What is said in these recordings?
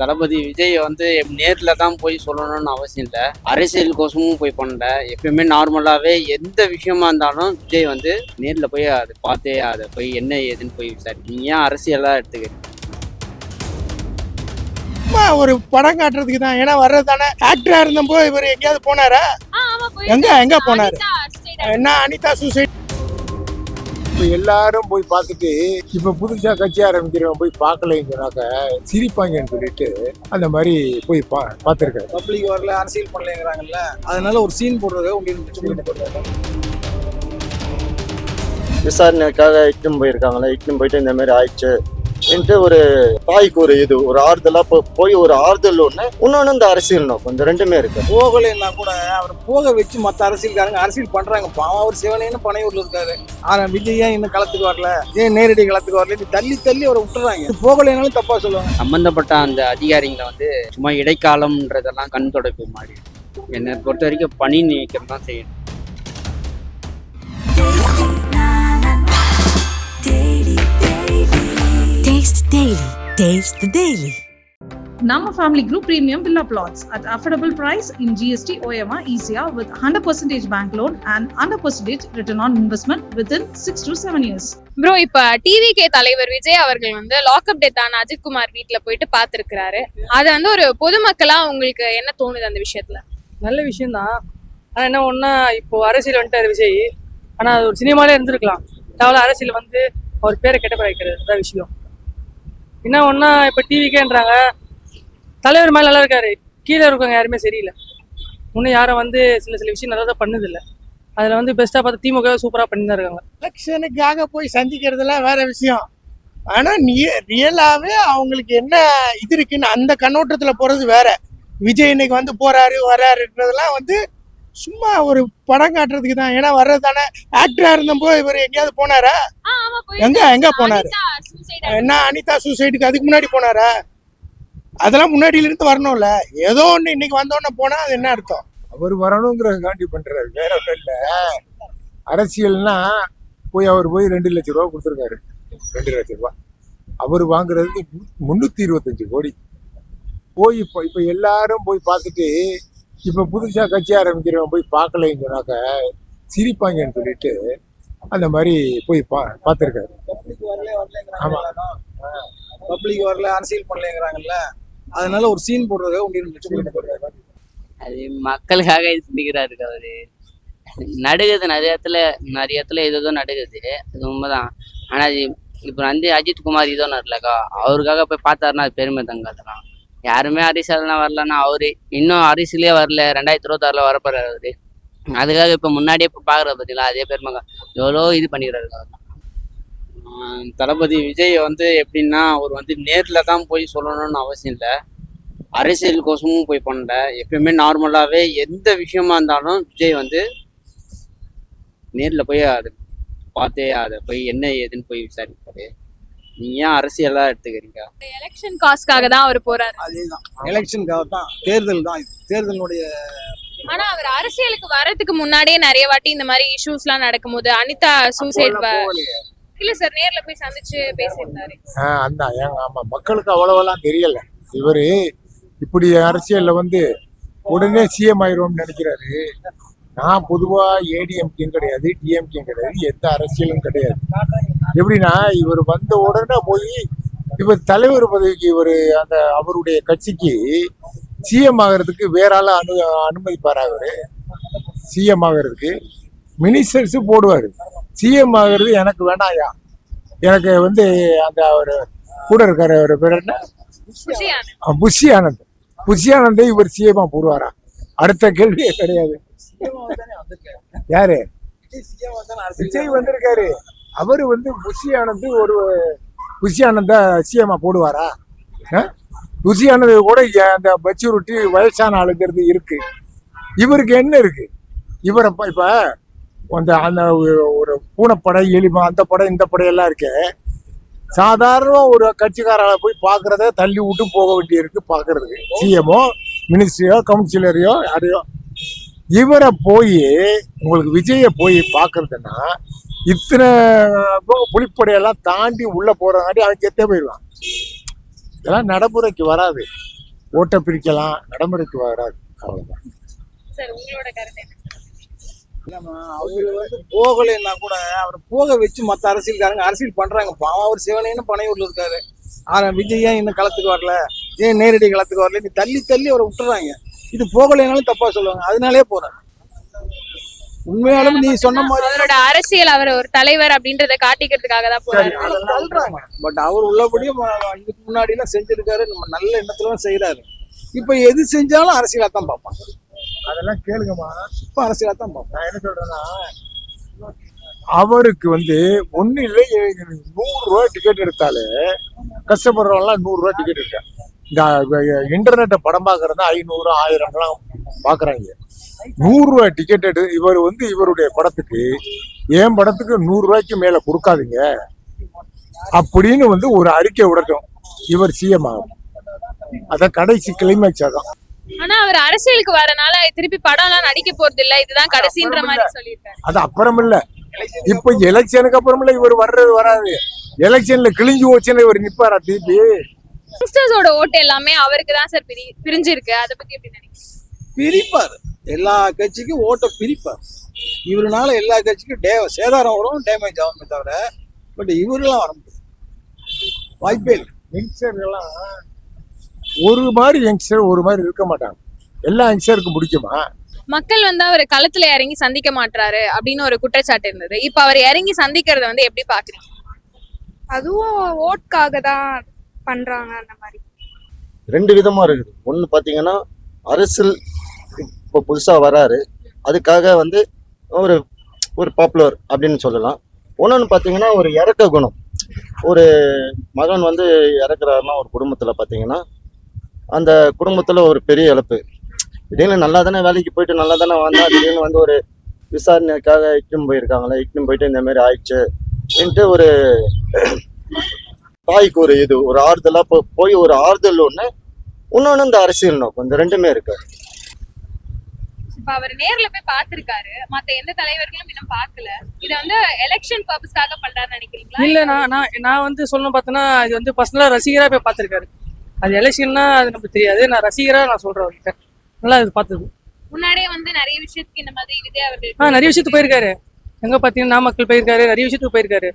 தளபதி விஜய் வந்து நேரில் தான் போய் சொல்லணும்னு அவசியம் இல்லை. அரசியல் கோசமும் போய் பண்ணல. எப்பயுமே நார்மலாகவே எந்த விஷயமா இருந்தாலும் விஜய் வந்து நேரில் போய் அதை பார்த்தே அதை போய் என்ன ஏதுன்னு போய் விசாரி நீ ஏன் அரசியலாக எடுத்துக்கிறீங்க ஒரு படம் காட்டுறதுக்கு தான். ஏன்னா வர்றது தானே. ஆக்டரா இருந்தப்போ இவர் எங்கேயாவது போனாரா? எங்க எங்க போனாரு? என்ன அனிதா சூசைட் இப்போ எல்லாரும் போய் பார்த்துட்டு இப்போ புதுசாக கட்சி ஆரம்பிக்கிறவன் போய் பார்க்கலைன்னு சொன்னாக்க சிரிப்பாங்கன்னு சொல்லிட்டு அந்த மாதிரி போய் பா பார்த்துருக்காரு. பப்ளிக் வரல அரசியல் பண்ணலைங்கிறாங்கல்ல அதனால ஒரு சீன் போடுறதுக்காக உங்களுக்கு விசாரணைக்காக இட்டுன்னு போயிருக்காங்களே இட்டுன்னு போயிட்டு இந்த மாதிரி ஆயிடுச்சு. என்ட்டு ஒரு தாய்க்கு ஒரு இது ஒரு ஆறுதலா போய் ஒரு ஆறுதல் ஒண்ணு இன்னொன்னு இந்த அரசியல் நோக்கம். இந்த ரெண்டுமே இருக்கு. போகலைன்னா கூட அவர் போக வச்சு மற்ற அரசியல்காரங்க அரசியல் பண்றாங்க. பாவம் அவர் சிவனேன்னு பனையூர்ல இருக்காரு. ஆனா விஜய் ஏன் இன்னும் களத்துக்கு வரல ஏன் நேரடி களத்துக்கு வரல தள்ளி தள்ளி அவரை விட்டுறாங்க. போகலைனாலும் தப்பா சொல்லுவாங்க. சம்பந்தப்பட்ட அந்த அதிகாரிங்களை வந்து சும்மா இடைக்காலம்ன்றதெல்லாம் கண் தொடப்பு மாதிரி. என்னை பொறுத்த வரைக்கும் பணி நீக்கம் தான் செய்யணும். Taste Daily. Taste the Daily. Nama Family Group Premium Villa Plots at affordable price in GST OMR ECR with 100% bank loan and 100% return on investment within 6 to 7 years. Bro இப்ப டிவிகே தலைவர் விஜய் அவர்கள் வந்து லாக்அப் டெத் ஆன அஜித்குமார் வீட்ல போயிட்டு பார்த்திருக்கிறாரு அது வந்து ஒரு பொதுமக்களா உங்களுக்கு என்ன தோணுது அந்த விஷயத்துல? நல்ல விஷயம்தான். ஆனால் என்ன ஒன்றா இப்போ அரசியல் வந்துட்டார் விஜய். ஆனால் அது ஒரு சினிமாலே இருந்திருக்கலாம். தேவையில்ல அரசியல் வந்து அவர் பேரை கெட்ட வைக்கிறது. அதான் விஷயம். என்ன ஒன்றா இப்போ டிவிக்கேன்றாங்க தலைவர் மேலே நல்லா இருக்காரு. கீழே இருக்கவங்க யாருமே சரியில்லை. இன்னும் யாரும் வந்து சில சில விஷயம் நல்லா தான் பண்ணதில்லை. அதில் வந்து பெஸ்ட்டாக பார்த்து திமுக சூப்பராக பண்ணி தான் இருக்காங்க. எலெக்ஷனுக்காக போய் சந்திக்கிறதுலாம் வேற விஷயம். ஆனால் நீ ரியலாகவே அவங்களுக்கு என்ன இது இருக்குன்னு அந்த கண்ணோட்டத்தில் போகிறது வேற. விஜய் இன்னைக்கு வந்து போறாரு வராருன்றதெல்லாம் வந்து சும்மா ஒரு படம் காட்டுறதுக்கு தான். ஏன்னா வர்றது தானே. ஆக்டரா இருந்தப்போ இவர் எங்கேயாவது போனாரா? எங்க எங்க போனாரு? என்ன அனிதா சூசைடுக்கு அதுக்கு முன்னாடி போனாரா? அதெல்லாம் முன்னாடியில இருந்து வரணும்ல. ஏதோ ஒண்ணு இன்னைக்கு வந்தோடனே போனா அது என்ன அர்த்தம்? அவர் வரணுங்கிறதுக்காண்டி பண்ணுறாரு வேற ஒன்றும் இல்லை. அரசியல்னா போய் அவர் போய் ரெண்டு லட்ச ரூபா கொடுத்துருக்காரு. ரெண்டு லட்ச ரூபா. அவர் வாங்குறதுக்கு முந்நூற்றி இருபத்தஞ்சு கோடி. போய் இப்போ இப்போ எல்லாரும் போய் பார்த்துட்டு இப்போ புதுசாக கட்சி ஆரம்பிக்கிறவன் போய் பார்க்கலைன்னு சொன்னாக்க சிரிப்பாங்கன்னு சொல்லிட்டு அந்த மாதிரி போய் பா பார்த்துருக்காரு. பப்ளிக் வரல வரலங்கிறாங்க பப்ளிக் வரல அரசியல் பண்ணலைங்கிறாங்கல்ல. அதனால ஒரு சீன் போடுறதுக்காக உங்களுக்கு போடுறாங்க அது மக்களுக்காக இது பண்ணிக்கிறாரு அவரு. நடுகுது நிறைய இடத்துல நிறைய இடத்துல ஏதோ ஏதோ நடுகுது. அது உண்மைதான். ஆனா அது இப்போ வந்து அஜித் குமார் இதோ நடலக்கா. அவருக்காக போய் பார்த்தாருன்னா அது பெருமை தங்க அதெல்லாம் யாருமே அரசியல்லாம் வரலன்னா அவரு இன்னும் அரசியலே வரல ரெண்டாயிரத்தி இருபத்தாறுல வரப்போறாரு அவரு. அதுக்காக இப்போ முன்னாடியே இப்போ பார்க்குறது பார்த்தீங்களா அதே பேர் மகன் எவ்வளோ இது பண்ணிக்கிறாரு தளபதி விஜய் வந்து எப்படின்னா அவர் வந்து நேரில் தான் போய் சொல்லணும்னு அவசியம் இல்லை. அரசியல் கோசமும் போய் பண்ணல. எப்பயுமே நார்மலாகவே எந்த விஷயமா இருந்தாலும் விஜய் வந்து நேரில் போய் அதை பார்த்தே அதை போய் என்ன ஏதுன்னு போய் விசாரிப்பாரு. நீ ஏன் அரசியலாக எடுத்துக்கிறீங்க எலெக்ஷன் காஸ்க்காக தான் அவர் போறாரு. அதேதான். எலெக்ஷனுக்காக தான் தேர்தல் தான் இது. தேர்தலுடைய ஆனா அவர் அரசியலுக்கு வர்றதுக்கு முன்னாடியே நிறைய வாட்டி இந்த மாதிரி இஷ்யூஸ் எல்லாம் நடக்கும்போது அனிதா சூசைட் போகலையே. இல்ல சார் நேர்ல போய் சந்திச்சு பேசியிருந்தாரு. ஆ அந்த ஏங்க ஆமாம் மக்களுக்கு அவ்வளவெல்லாம் தெரியல. இவர் இப்படி அரசியலில் வந்து உடனே சிஎம் ஆயிடுவோம்னு நினைக்கிறாரு. நான் பொதுவாக ஏடிஎம்கேயும் கிடையாது டிஎம்கேயும் கிடையாது எந்த அரசியலும் கிடையாது. எப்படின்னா இவர் வந்த உடனே போய் இவர் தலைவர் பதவிக்கு இவர் அந்த அவருடைய கட்சிக்கு சிஎம் ஆகிறதுக்கு வேற ஆள அனு அனுமதிப்பாரா அவரு சிஎம் ஆகிறதுக்கு மினிஸ்டர்ஸ் போடுவார். சிஎம் ஆகிறது எனக்கு வேணாயா? எனக்கு வந்து அந்த அவர் கூட இருக்காரு அவர் பேர் என்ன? புஷி ஆனந்த் புஷி ஆனந்தை இவர் சிஎம்மா போடுவாரா? அடுத்த கேள்வியே கிடையாது. யாரு? விஜய் வந்திருக்காரு. அவர் வந்து புஷி ஒரு புஷி ஆனந்த சிஎம்மா போடுவாரா? அஹ்? புஷி கூட அந்த மெச்சூரிட்டி வயசான ஆளுங்கிறது இருக்கு. இவருக்கு என்ன இருக்கு? இவரை இப்ப- இப்போ அந்த அந்த ஒரு- பூனைப்படை எலிமா அந்த படம் இந்த படம் எல்லாம் இருக்கு. சாதாரணமாக ஒரு கட்சிக்காரால போய் பார்க்கறத தள்ளி விட்டு போக வேண்டியிருக்கு பார்க்கறதுக்கு சிஎமோ மினிஸ்ட்ரியோ கவுன்சிலரையோ யாரையோ. இவரை போய் உங்களுக்கு விஜயை போய் பார்க்கறதுன்னா இத்தனை பு- புலிப்படையெல்லாம் தாண்டி உள்ள போறங்காட்டி அவன் செத்தே போயிடுவான் இதெல்லாம் நடைமுறைக்கு வராது. ஓட்டை பிரிக்கலாம் நடைமுறைக்கு வராது. அவ்வளவுதான். சார் உங்களோட கருத்து என்ன இல்லம்மா அவர் வந்து போகலைன்னா கூட அவர் போக வச்சு மற்ற அரசியல்காரங்க அரசியல் பண்றாங்க பாவம் அவர் சிவனேன்னு பனையூர்ல இருக்காரு. ஆனா விஜய் ஏன் இன்னும் களத்துக்கு வரல. ஏன் நேரடி களத்துக்கு வரல? நீ தள்ளி தள்ளி அவரை விட்டுறாங்க. இது போகலைனாலும் தப்பா சொல்லுவாங்க. அதனாலே போறாரு. உண்மையாலும் நீ சொன்ன மாதிரி அவரோட அரசியல் அவர் ஒரு தலைவர் அப்படின்றத காட்டிக்கிறதுக்காக தான் போறாரு. தள்ளுறாங்க பட் அவர் உள்ளபடியும் இதுக்கு முன்னாடி எல்லாம் செஞ்சிருக்காரு. நம்ம நல்ல எண்ணத்துல தான் செய்யறாரு இப்ப எது செஞ்சாலும் அரசியலா தான் பார்ப்பாங்க அதெல்லாம் கேளுங்கம்மா. இப்ப அரசியலா தான் பார்ப்பாங்க நான் என்ன சொல்றேன்னா அவருக்கு வந்து ஒண்ணு இல்லை நூறு ரூபாய் டிக்கெட் எடுத்தாலே கஷ்டப்படுறவங்கலாம் நூறு ரூபாய் டிக்கெட் எடுத்தேன் இந்த இன்டர்நெட்டை படம் பார்க்கறது ஐநூறு ஆயிரம்லாம் பார்க்குறாங்க. நூறு ரூபாய் டிக்கெட் எடு. இவர் வந்து இவருடைய படத்துக்கு என் படத்துக்கு நூறு ரூபாய்க்கு மேல கொடுக்காதீங்க? அப்படின்னு வந்து ஒரு அறிக்கை விடட்டும். இவர் சிஎம் ஆகும். அதான் கடைசி கிளைமேக்ஸ் அதான். ஆனா அவர் அரசியலுக்கு வரனால திருப்பி படம் எல்லாம் நடிக்க போறது இல்ல இதுதான் கடைசின்ற மாதிரி சொல்லியிருக்காரு. அது அப்புறம் இல்ல இப்ப எலெக்ஷனுக்கு அப்புறம்ல இவர் வர்றது வராது. எலெக்ஷன்ல கிழிஞ்சு போச்சுன்னு இவர் நிப்பாரா திருப்பி யங்ஸ்டர்ஸோட ஓட்டு எல்லாமே அவருக்கு தான் சார் பிரி பிரிஞ்சிருக்கு. அதை பத்தி எப்படி நினைக்கிறீங்க? பிரிப்பார். எல்லா கட்சிக்கும் ஓட்டை பிரிப்பார். இவருனால எல்லா கட்சிக்கும் டே சேதாரம் வரும் டேமேஜ் ஆகுமே தவிர பட் இவரெல்லாம் வர முடியாது. வாய்ப்பே இல்லை. யங்ஸ்டர்கள்லாம் ஒரு மாதிரி யங்ஸ்டர் ஒரு மாதிரி இருக்க மாட்டாங்க. எல்லா யங்ஸ்டருக்கும் பிடிக்குமா? மக்கள் வந்து அவர் களத்துல இறங்கி சந்திக்க மாட்டாரு அப்படின்னு ஒரு குற்றச்சாட்டு இருந்தது. இப்ப அவர் இறங்கி சந்திக்கிறத வந்து எப்படி பாக்குறீங்க? அதுவும் ஓட்காக தான் பண்றாங்க அந்த மாதிரி. ரெண்டு விதமா இருக்குது. ஒன்று பார்த்தீங்கன்னா அரசியல் இப்போ புதுசாக வராரு. அதுக்காக வந்து ஒரு ஒரு பாப்புலர் அப்படின்னு சொல்லலாம். ஒன்றுன்னு பார்த்தீங்கன்னா ஒரு இறக்க குணம். ஒரு மகன் வந்து இறக்குறாருன்னா ஒரு குடும்பத்தில் பார்த்தீங்கன்னா அந்த குடும்பத்தில் ஒரு பெரிய இழப்பு. திடீர்னு நல்லா தானே வேலைக்கு போயிட்டு நல்லா தானே வந்தால் திடீர்னு வந்து ஒரு விசாரணைக்காக இட்டுன்னு போயிருக்காங்களே இட்டுன்னு போயிட்டு இந்த மாதிரி அப்படின்ட்டு ஒரு தாய்க்கு ஒரு இது ஒரு ஆறுதலாக போ- போய் ஒரு ஆறுதல் ஒன்று இன்னொன்று இந்த அரசியல் நோக்கம். இந்த ரெண்டுமே இருக்குது இப்ப அவர் நேர்ல போய் பாத்திருக்காரு மத்த எந்த தலைவர்களும் இன்னும் பார்க்கல. இத வந்து எலெக்ஷன் பர்பஸ்க்காக பண்றாருன்னு நினைக்கிறீங்களா? இல்ல நான் நான் நான் வந்து சொல்லணும் பார்த்தோன்னா இது வந்து பர்சனலா ரசிகரா போய் பார்த்திருக்காரு. அது எலெக்ஷன்னா அது நமக்கு தெரியாது. நான் ரசிகரா நான் சொல்றேன் அவர்கிட்ட. நல்லா இது பார்த்தது. முன்னாடியே வந்து நிறைய விஷயத்துக்கு இந்த மாதிரி விஜய் அவர்கள் ஆ நிறைய விஷயத்துக்கு போயிருக்காரு. எங்க பாத்தீங்கன்னா நாமக்கல் போயிருக்காரு நிறைய விஷயத்துக்கு போயிருக்காரு.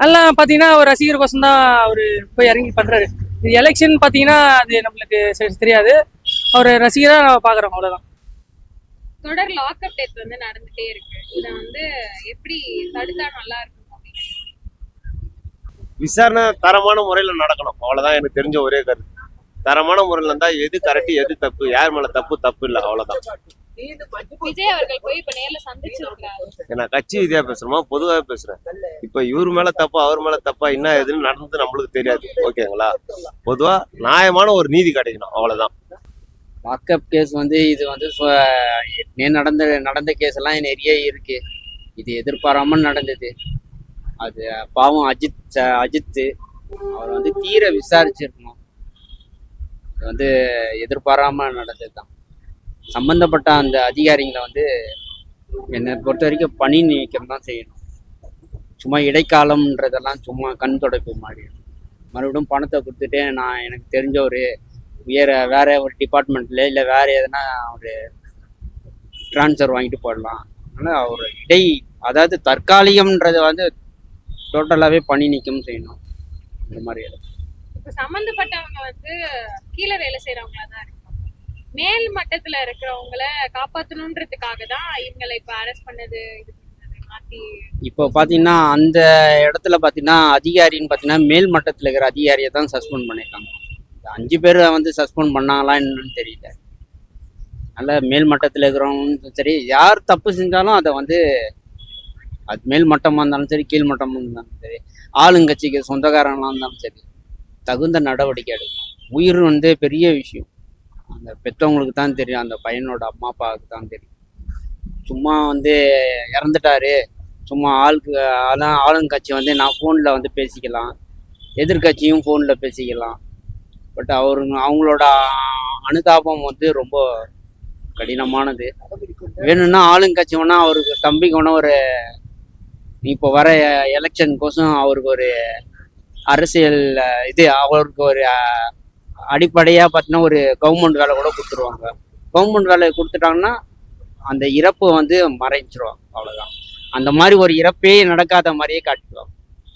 எல்லாம் பாத்தீங்கன்னா ஒரு ரசிகருக்கோசம் தான் அவரு போய் இறங்கி பண்றாரு. இது எலெக்ஷன் பாத்தீங்கன்னா அது நம்மளுக்கு தெரியாது. அவர் ரசிகரா நான் பாக்குறோம் அவ்வளவுதான். தொடர் லாக்அப் டெத் வந்து நடந்துட்டே இருக்கு. இத வந்து எப்படி தடுத்தா நல்லா இருக்கும் விசாரணை தரமான முறையில் நடக்கணும். அவ்வளோதான் எனக்கு தெரிஞ்ச ஒரே கருத்து. தரமான முறையில் இருந்தால் எது கரெக்ட் எது தப்பு யார் மேலே தப்பு தப்பு இல்லை அவ்வளோதான் விஜய் அவர்கள் போய் இப்ப நேர்ல சந்திச்சிருக்காரு நான் கட்சி ரீதியாக பேசுகிறோமா பொதுவாக பேசுகிறேன் இப்போ இவர் மேலே தப்பா அவர் மேலே தப்பா என்ன எதுன்னு நடந்து நம்மளுக்கு தெரியாது. ஓகேங்களா? பொதுவாக நியாயமான ஒரு நீதி கிடைக்கணும். அவ்வளோதான் லாக்அப் கேஸ் வந்து இது வந்து ஏற்கனவே நடந்த நடந்த கேஸ் எல்லாம் நிறைய இருக்கு. இது எதிர்பாராமல் நடந்தது. அது பாவம் அஜித் ச- அஜித்து அவர் வந்து தீர விசாரிச்சிருக்கணும். இது வந்து எதிர்பாராம நடந்தது தான் சம்பந்தப்பட்ட அந்த அதிகாரிகளை வந்து என்னை பொறுத்த வரைக்கும் பணி நீக்கம் தான் செய்யணும். சும்மா இடைக்காலம்ன்றதெல்லாம் சும்மா கண் துடைப்பு மாதிரி. மறுபடியும் பணத்தை கொடுத்துட்டு நான் எனக்கு தெரிஞ்ச ஒரு வேற வேற ஒரு டிபார்ட்மெண்ட்ல இல்லை வேற எதனா ஒரு ட்ரான்ஸ்ஃபர் வாங்கிட்டு போடலாம் அதனால ஒரு இடை அதாவது தற்காலிகம்ன்றத வந்து டோட்டலாகவே பணி நீக்கம் செய்யணும். இந்த மாதிரி இப்ப சம்பந்தப்பட்டவங்க வந்து கீழே வேலை செய்யறவங்களா தான் இருக்காங்க. மேல் மட்டத்துல இருக்கிறவங்கள காப்பாத்தணுன்றதுக்காக தான் இவங்களை இப்ப அரெஸ்ட் பண்ணது இப்போ பார்த்தீங்கன்னா அந்த இடத்துல பார்த்தீங்கன்னா அதிகாரின்னு பார்த்தீங்கன்னா மேல் மட்டத்தில் இருக்கிற அதிகாரியை தான் சஸ்பெண்ட் பண்ணியிருக்காங்க அஞ்சு பேரை வந்து சஸ்பெண்ட் பண்ணாங்களா என்னன்னு தெரியல. நல்ல மேல் மட்டத்தில் இருக்கிறவங்களும் சரி யார் தப்பு செஞ்சாலும் அதை வந்து அது மேல் மட்டமாக இருந்தாலும் சரி கீழ் மட்டமாக இருந்தாலும் சரி ஆளுங்கட்சிக்கு சொந்தக்காரங்களாக இருந்தாலும் சரி தகுந்த நடவடிக்கை எடுக்கும் உயிர் வந்து பெரிய விஷயம். அந்த பெற்றவங்களுக்கு தான் தெரியும் அந்த பையனோட அம்மா அப்பாவுக்கு தான் தெரியும். சும்மா வந்து இறந்துட்டாரு சும்மா ஆளுக்கு அதான் ஆளுங்கட்சி வந்து நான் ஃபோனில் வந்து பேசிக்கலாம் எதிர்கட்சியும் ஃபோனில் பேசிக்கலாம். பட் அவரு அவங்களோட அனுதாபம் வந்து ரொம்ப கடினமானது. வேணும்னா ஆளுங்கட்சி வேணா அவருக்கு தம்பிக்கு வேணா ஒரு இப்போ வர எலெக்ஷனுக்கோசம் அவருக்கு ஒரு அரசியல் இது அவருக்கு ஒரு அடிப்படையாக பார்த்தீங்கன்னா ஒரு கவர்மெண்ட் வேலை கூட கொடுத்துருவாங்க. கவர்மெண்ட் வேலை கொடுத்துட்டாங்கன்னா அந்த இறப்பு வந்து மறைஞ்சிரும் அவ்வளோதான் அந்த மாதிரி ஒரு இறப்பே நடக்காத மாதிரியே காட்டுவாங்க